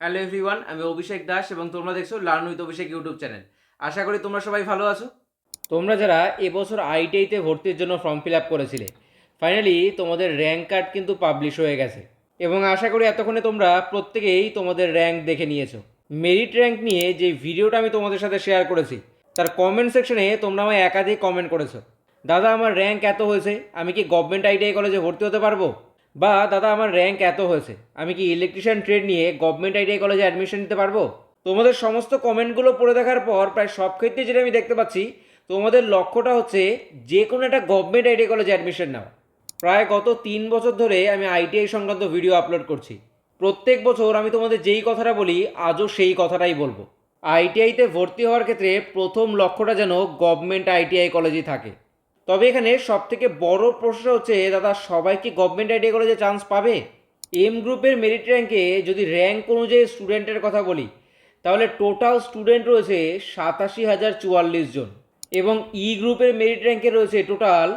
Hello everyone, আমি অভিষেক দাস এবং তোমরা দেখছ learn with Abhishek YouTube channel. আশা করি তোমরা সবাই ভালো আছো। তোমরা যারা এবছর আইটিআইতে ভর্তির জন্য ফর্ম ফিল আপ করেছিলে ফাইনালি তোমাদের র্যাঙ্ক কার্ড কিন্তু পাবলিশ হয়ে গেছে। এবং আশা করি এতক্ষণে তোমরা প্রত্যেকেই তোমাদের র্যাঙ্ক দেখে নিয়েছো। মেরিট র্যাঙ্ক নিয়ে যে ভিডিওটা আমি তোমাদের সাথে শেয়ার করেছি, তার কমেন্ট সেকশনে তোমরা আমায় একাধিক কমেন্ট করেছ। দাদা, আমার র্যাঙ্ক এত হয়েছে, আমি কি গভর্নমেন্ট আইটিআই কলেজে ভর্তি হতে পারব? বা দাদা, আমার র্যাঙ্ক এত হয়েছে। আমি কি ইলেকট্রিশিয়ান ট্রেড নিয়ে গভর্নমেন্ট আইটিআই কলেজে অ্যাডমিশন নিতে পারব? তোমাদের সমস্ত কমেন্টগুলো পড়ে দেখার পর প্রায় সব ক্ষেত্রে যেটা আমি দেখতে পাচ্ছি, তোমাদের লক্ষ্যটা হচ্ছে যে কোনো একটা গভর্নমেন্ট আইটিআই কলেজে অ্যাডমিশন নেওয়া প্রায় গত তিন বছর ধরে আমি আইটিআই সংক্রান্ত ভিডিও আপলোড করছি। প্রত্যেক বছর আমি তোমাদের যেই কথাটা বলি, আজও সেই কথাটাই বলব। আইটিআইতে ভর্তি হওয়ার ক্ষেত্রে প্রথম লক্ষ্যটা যেন গভর্নমেন্ট আইটিআই কলেজেই থাকে। তবে এখানে সব থেকে বড় প্রশ্ন হচ্ছে দাদা সবাই কি গভর্নমেন্ট আইটিআই কলেজে চান্স পাবে? এম গ্রুপের মেরিট র্যাঙ্কে যদি র্যাঙ্ক অনুযায়ী স্টুডেন্টের কথা বলি, তাহলে টোটাল স্টুডেন্ট রয়েছে সাতাশি হাজার চুয়াল্লিশ জন এবং ই গ্রুপের মেরিট র্যাঙ্কে রয়েছে টোটাল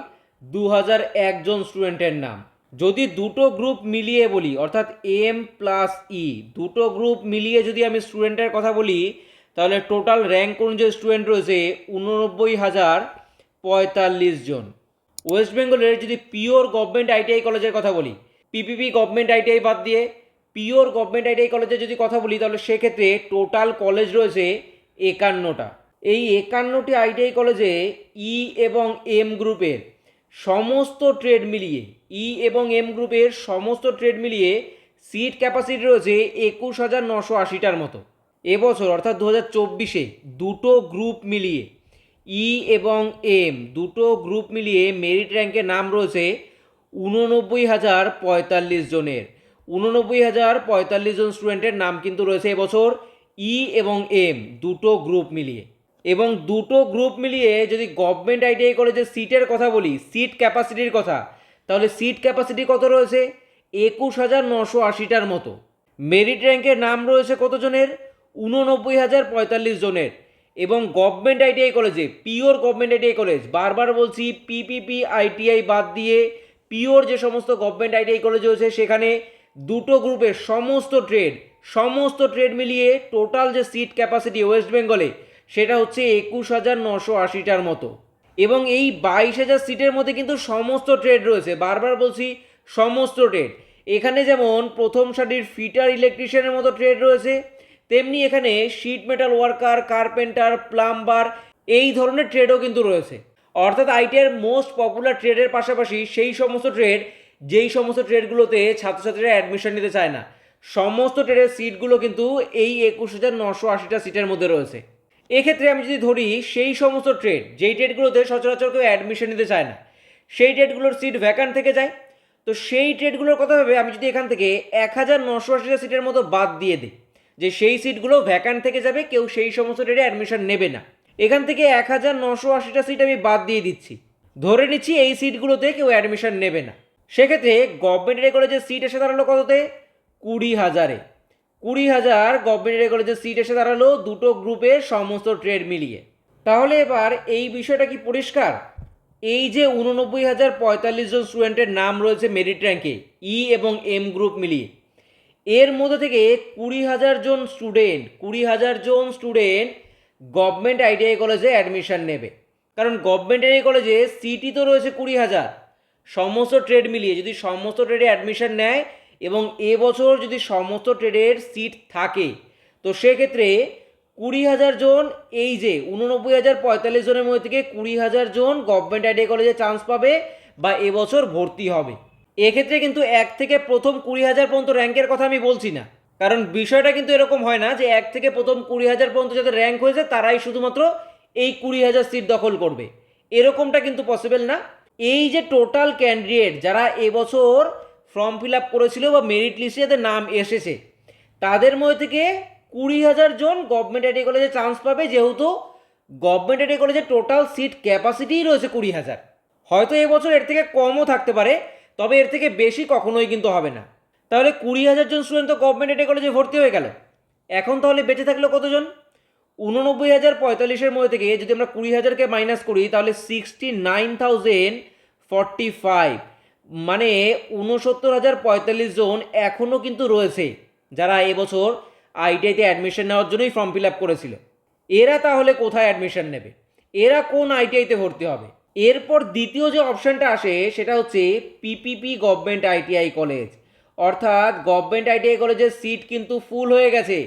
দু হাজার একজন স্টুডেন্টের নাম। যদি দুটো গ্রুপ মিলিয়ে বলি, অর্থাৎ এম প্লাস ই দুটো গ্রুপ মিলিয়ে যদি আমি স্টুডেন্টের কথা বলি, তাহলে টোটাল র্যাঙ্ক অনুযায়ী স্টুডেন্ট রয়েছে উননব্বই হাজার পঁয়তাল্লিশ জন। ওয়েস্ট বেঙ্গলের যদি পিওর গভর্নমেন্ট আইটিআই কলেজের কথা বলি পিপিপি গভর্নমেন্ট আইটিআই বাদ দিয়ে পিওর গভর্নমেন্ট আইটিআই কলেজের যদি কথা বলি, তাহলে সেক্ষেত্রে টোটাল কলেজ রয়েছে একান্নটা। এই একান্নটি আইটিআই কলেজে ই এবং এম গ্রুপের সমস্ত ট্রেড মিলিয়ে ই এবং এম গ্রুপের সমস্ত ট্রেড মিলিয়ে সিট ক্যাপাসিটি রয়েছে একুশ হাজার নশো আশিটার মতো। এবছর, অর্থাৎ দু হাজার চব্বিশে, দুটো গ্রুপ মিলিয়ে। ই এবং এম দুটো গ্রুপ মিলিয়ে মেরিট র্যাঙ্কের নাম রয়েছে উননব্বই হাজার পঁয়তাল্লিশ জনের। উননব্বই হাজার পঁয়তাল্লিশ জন স্টুডেন্টের নাম কিন্তু রয়েছে এবছর ই এবং এম, দুটো গ্রুপ মিলিয়ে। এবং দুটো গ্রুপ মিলিয়ে যদি গভর্নমেন্ট আইটিআই কলেজের সিটের কথা বলি, সিট ক্যাপাসিটির কথা, তাহলে সিট ক্যাপাসিটি কত রয়েছে? একুশ হাজার নশো আশিটার মতো। মেরিট র্যাঙ্কের নাম রয়েছে কতজনের উননব্বই হাজার পঁয়তাল্লিশ জনের। এবং গভর্নমেন্ট আইটিআই কলেজে পিওর গভর্নমেন্ট আইটিআই কলেজ বারবার বলছি পিপিপি আইটিআই বাদ দিয়ে পিওর যে সমস্ত গভর্নমেন্ট আইটিআই কলেজ রয়েছে, সেখানে দুটো গ্রুপের সমস্ত ট্রেড সমস্ত ট্রেড মিলিয়ে টোটাল যে সিট ক্যাপাসিটি ওয়েস্ট বেঙ্গলে সেটা হচ্ছে একুশ হাজার নশো আশিটার মতো। এবং এই বাইশ হাজার সিটের মধ্যে কিন্তু সমস্ত ট্রেড রয়েছে, বারবার বলছি সমস্ত ট্রেড এখানে যেমন প্রথম সারির ফিটার ইলেকট্রিশিয়ানের মতো ট্রেড রয়েছে তেমনি এখানে sheet metal worker carpenter plumber এই ধরনের ট্রেডও কিন্তু রয়েছে। অর্থাৎ আইটিআর মোস্ট পপুলার ট্রেডের পাশাপাশি সেই সমস্ত ট্রেড যেই সমস্ত ট্রেডগুলোতে ছাত্রছাত্রীরা অ্যাডমিশন নিতে চায় না, সমস্ত ট্রেডের সিটগুলো কিন্তু এই একুশ হাজার নশো আশিটা সিটের মধ্যে রয়েছে। এক্ষেত্রে আমি যদি ধরি, সেই সমস্ত ট্রেড যেই ট্রেডগুলোতে সচরাচর কেউ অ্যাডমিশন নিতে চায় না, সেই ট্রেডগুলোর সিট ভ্যাকান্ট থেকে যায়। তো সেই ট্রেডগুলোর কথা ভেবে আমি যদি এখান থেকে এক হাজার নশো আশিটা সিটের মতো বাদ দিয়ে দিই যে সেই সিটগুলো ভ্যাকান্ট থেকে যাবে, কেউ সেই সমস্ত ট্রেডে অ্যাডমিশন নেবে না। এখান থেকে এক হাজার নশো আশিটা সিট আমি বাদ দিয়ে দিচ্ছি। ধরে নিচ্ছি এই সিটগুলোতে কেউ অ্যাডমিশন নেবে না। সেক্ষেত্রে গভর্নমেন্টের কলেজের সিট এসে দাঁড়াল কততে? কুড়ি হাজারে। কুড়ি হাজার গভর্নমেন্টের কলেজের সিট এসে দাঁড়াল দুটো গ্রুপের সমস্ত ট্রেড মিলিয়ে। তাহলে এবার এই বিষয়টা কি পরিষ্কার? এই যে উননব্বই হাজার পঁয়তাল্লিশ জন স্টুডেন্টের নাম রয়েছে মেরিট র্যাঙ্কে ই এবং এম গ্রুপ মিলিয়ে। এর মধ্যে থেকে কুড়ি হাজার জন স্টুডেন্ট কুড়ি হাজার জন স্টুডেন্ট গভর্নমেন্ট আইটিআই কলেজে অ্যাডমিশন নেবে। কারণ গভর্নমেন্ট আইটিআই কলেজে সিটই তো রয়েছে কুড়ি হাজার। সমস্ত ট্রেড মিলিয়ে যদি সমস্ত ট্রেডে অ্যাডমিশন নেয় এবং এবছর যদি সমস্ত ট্রেডের সিট থাকে, তো সেক্ষেত্রে কুড়ি হাজার জন এই যে উননব্বই হাজার পঁয়তাল্লিশ জনের মধ্যে থেকে কুড়ি হাজার জন গভর্নমেন্ট আইটিআই কলেজে চান্স পাবে বা এবছর ভর্তি হবে। এক্ষেত্রে কিন্তু এক থেকে প্রথম কুড়ি হাজার পর্যন্ত র্যাঙ্কের কথা আমি বলছি না। কারণ বিষয়টা কিন্তু এরকম হয় না যে এক থেকে প্রথম কুড়ি হাজার পর্যন্ত যাদের র্যাঙ্ক হয়েছে, তারাই শুধুমাত্র এই কুড়ি হাজার সিট দখল করবে। এরকমটা কিন্তু পসিবল না। এই যে টোটাল ক্যান্ডিডেট যারা এবছর ফর্ম ফিল আপ করেছিল বা মেরিট লিস্টে যাদের নাম এসেছে, তাদের মধ্যে থেকে কুড়ি হাজার জন গভর্নমেন্ট আইটি কলেজে চান্স পাবে, যেহেতু গভর্নমেন্ট আইটি কলেজে টোটাল সিট ক্যাপাসিটিই রয়েছে কুড়ি হাজার। হয়তো এবছর এর থেকে কমও থাকতে পারে তবে এর থেকে বেশি কখনোই কিন্তু হবে না। তাহলে কুড়ি হাজার জন স্টুডেন্ট তো গভর্নমেন্ট আইটি কলেজে ভর্তি হয়ে গেল। এখন তাহলে বেঁচে থাকল কতজন? উননব্বই হাজার পঁয়তাল্লিশের মধ্যে থেকে যদি আমরা কুড়ি হাজারকে মাইনাস করি, তাহলে sixty nine thousand forty five মানে উনসত্তর হাজার পঁয়তাল্লিশ জন এখনও কিন্তু রয়েছে, যারা এবছর আইটিআইতে অ্যাডমিশন নেওয়ার জন্যই ফর্ম ফিল আপ করেছিল। এরা তাহলে কোথায় অ্যাডমিশন নেবে? এরা কোন আইটিআইতে ভর্তি হবে? এরপর দ্বিতীয় যে অপশানটা আসে, সেটা হচ্ছে পিপিপি গভর্নমেন্ট আইটিআই কলেজ অর্থাৎ গভর্নমেন্ট আইটিআই কলেজের সিট কিন্তু ফুল হয়ে গেছে।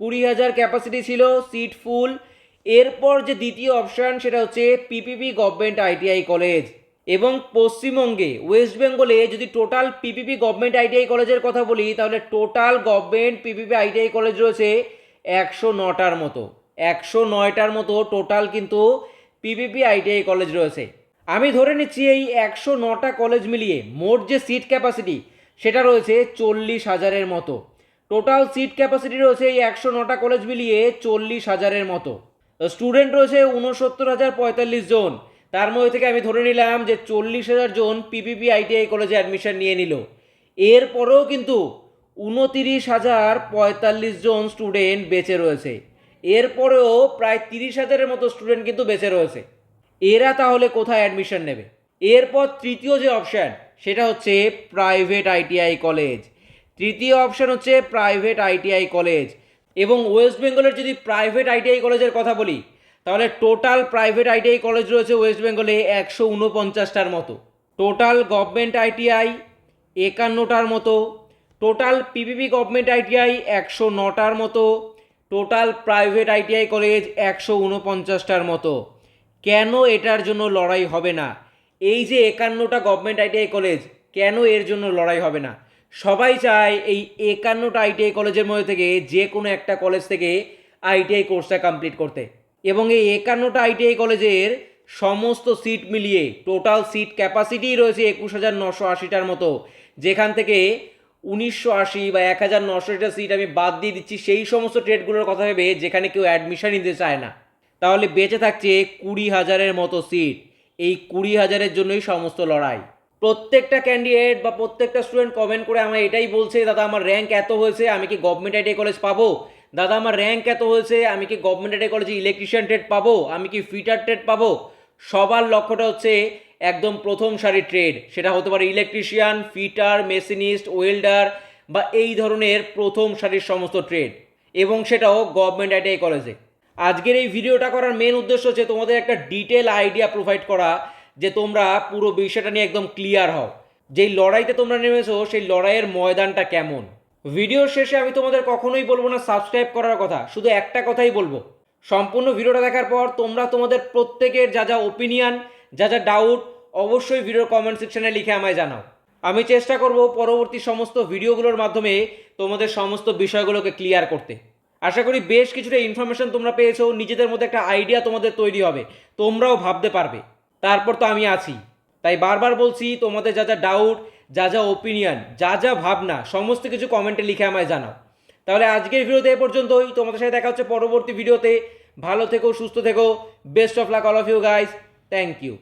কুড়ি হাজার ক্যাপাসিটি ছিল সিট ফুল এরপর যে দ্বিতীয় অপশান সেটা হচ্ছে পিপিপি গভর্নমেন্ট আইটিআই কলেজ এবং পশ্চিমবঙ্গে ওয়েস্ট বেঙ্গলে যদি টোটাল পিপিপি গভর্নমেন্ট আইটিআই কলেজের কথা বলি, তাহলে total government PPP ITI college রয়েছে একশো নটার মতো। একশো নয়টার মতো টোটাল কিন্তু পিপিপি আইটিআই কলেজ রয়েছে। আমি ধরে নিচ্ছি এই একশো নটা কলেজ মিলিয়ে মোট যে সিট ক্যাপাসিটি সেটা রয়েছে চল্লিশ হাজারের মতো। টোটাল সিট ক্যাপাসিটি রয়েছে এই একশো নটা কলেজ মিলিয়ে চল্লিশ হাজারের মতো। স্টুডেন্ট রয়েছে উনসত্তর হাজার পঁয়তাল্লিশ জন। তার মধ্যে থেকে আমি ধরে নিলাম যে চল্লিশ হাজার জন পিপিপি আইটিআই কলেজে অ্যাডমিশন নিয়ে নিল। এরপরেও কিন্তু উনতিরিশ হাজার পঁয়তাল্লিশ জন স্টুডেন্ট বেঁচে রয়েছে। এরপরেও প্রায় তিরিশ হাজারের মতো স্টুডেন্ট কিন্তু বেঁচে রয়েছে। এরা তাহলে কোথায় অ্যাডমিশন নেবে? এরপর তৃতীয় যে অপশান সেটা হচ্ছে প্রাইভেট আইটিআই কলেজ তৃতীয় অপশান হচ্ছে প্রাইভেট আইটিআই কলেজ এবং ওয়েস্ট বেঙ্গলের যদি প্রাইভেট আইটিআই কলেজের কথা বলি, তাহলে টোটাল প্রাইভেট আইটিআই কলেজ রয়েছে ওয়েস্ট বেঙ্গলে একশো উনপঞ্চাশটার মতো। টোটাল গভর্নমেন্ট আইটিআই একান্নটার মতো। টোটাল পিপিপি গভর্নমেন্ট আইটিআই একশো নটার মতো। টোটাল প্রাইভেট আইটিআই কলেজ একশো উনপঞ্চাশটার মতো। কেন এটার জন্য লড়াই হবে না? এই যে একান্নটা গভর্নমেন্ট আইটিআই কলেজ, কেন এর জন্য লড়াই হবে না? সবাই চায় এই একান্নটা আইটিআই কলেজের মধ্যে থেকে যে কোনো একটা কলেজ থেকে আইটিআই কোর্সটা কমপ্লিট করতে। এবং এই একান্নটা আইটিআই কলেজের সমস্ত সিট মিলিয়ে টোটাল সিট ক্যাপাসিটি রয়েছে একুশ হাজার নশো আশিটার মতো, যেখান থেকে উনিশশো আশি বা এক হাজার নশোটা সিট আমি বাদ দিয়ে দিচ্ছি, সেই সমস্ত ট্রেডগুলোর কথা ভেবে যেখানে কেউ অ্যাডমিশন নিতে চায় না। তাহলে বেঁচে থাকছে কুড়ি হাজারের মতো সিট এই কুড়ি হাজারের জন্যই সমস্ত লড়াই। প্রত্যেকটা ক্যান্ডিডেট বা প্রত্যেকটা স্টুডেন্ট কমেন্ট করে আমার এটাই বলছে, দাদা, আমার র্যাঙ্ক এত হয়েছে, আমি কি গভর্নমেন্ট আইটিআই কলেজ পাবো? দাদা, আমার র্যাঙ্ক এত হয়েছে, আমি কি গভর্নমেন্ট আইটিআই কলেজে ইলেকট্রিশিয়ান ট্রেড পাবো? আমি কি ফিটার ট্রেড পাবো? সবার লক্ষ্যটা হচ্ছে একদম প্রথম সারির ট্রেড সেটা হতে পারে ইলেকট্রিশিয়ান ফিটার মেশিনিস্ট ওয়েল্ডার বা এই ধরনের প্রথম সারির সমস্ত ট্রেড এবং সেটাও গভর্নমেন্ট আইটিআই কলেজে আজকের এই ভিডিওটা করার মেন উদ্দেশ্য হচ্ছে তোমাদের একটা ডিটেল আইডিয়া প্রোভাইড করা, যে তোমরা পুরো বিষয়টা নিয়ে একদম ক্লিয়ার হও। যেই লড়াইতে তোমরা নেমেছো, সেই লড়াইয়ের ময়দানটা কেমন? ভিডিওর শেষে আমি তোমাদের কখনোই বলব না সাবস্ক্রাইব করার কথা। শুধু একটা কথাই বলব। সম্পূর্ণ ভিডিওটা দেখার পর তোমরা তোমাদের প্রত্যেকের যা যা ওপিনিয়ন যা যা ডাউট অবশ্যই ভিডিওর কমেন্ট সেকশনে লিখে আমায় জানাও। আমি চেষ্টা করব পরবর্তী সমস্ত ভিডিওগুলোর মাধ্যমে তোমাদের সমস্ত বিষয়গুলোকে ক্লিয়ার করতে। আশা করি বেশ কিছুটা ইনফরমেশন তোমরা পেয়েছ, নিজেদের মধ্যে একটা আইডিয়া তোমাদের তৈরি হবে, তোমরাও ভাবতে পারবে। তারপর তো আমি আছি। তাই বারবার বলছি, তোমাদের যা যা ডাউট যা যা ওপিনিয়ন যা যা ভাবনা, সমস্ত কিছু কমেন্টে লিখে আমায় জানাও। তাহলে আজকের ভিডিওতে এ পর্যন্তই। তোমাদের সাথে দেখা হচ্ছে পরবর্তী ভিডিওতে ভালো থেকো, সুস্থ থেকো। Best of luck all of you guys thank you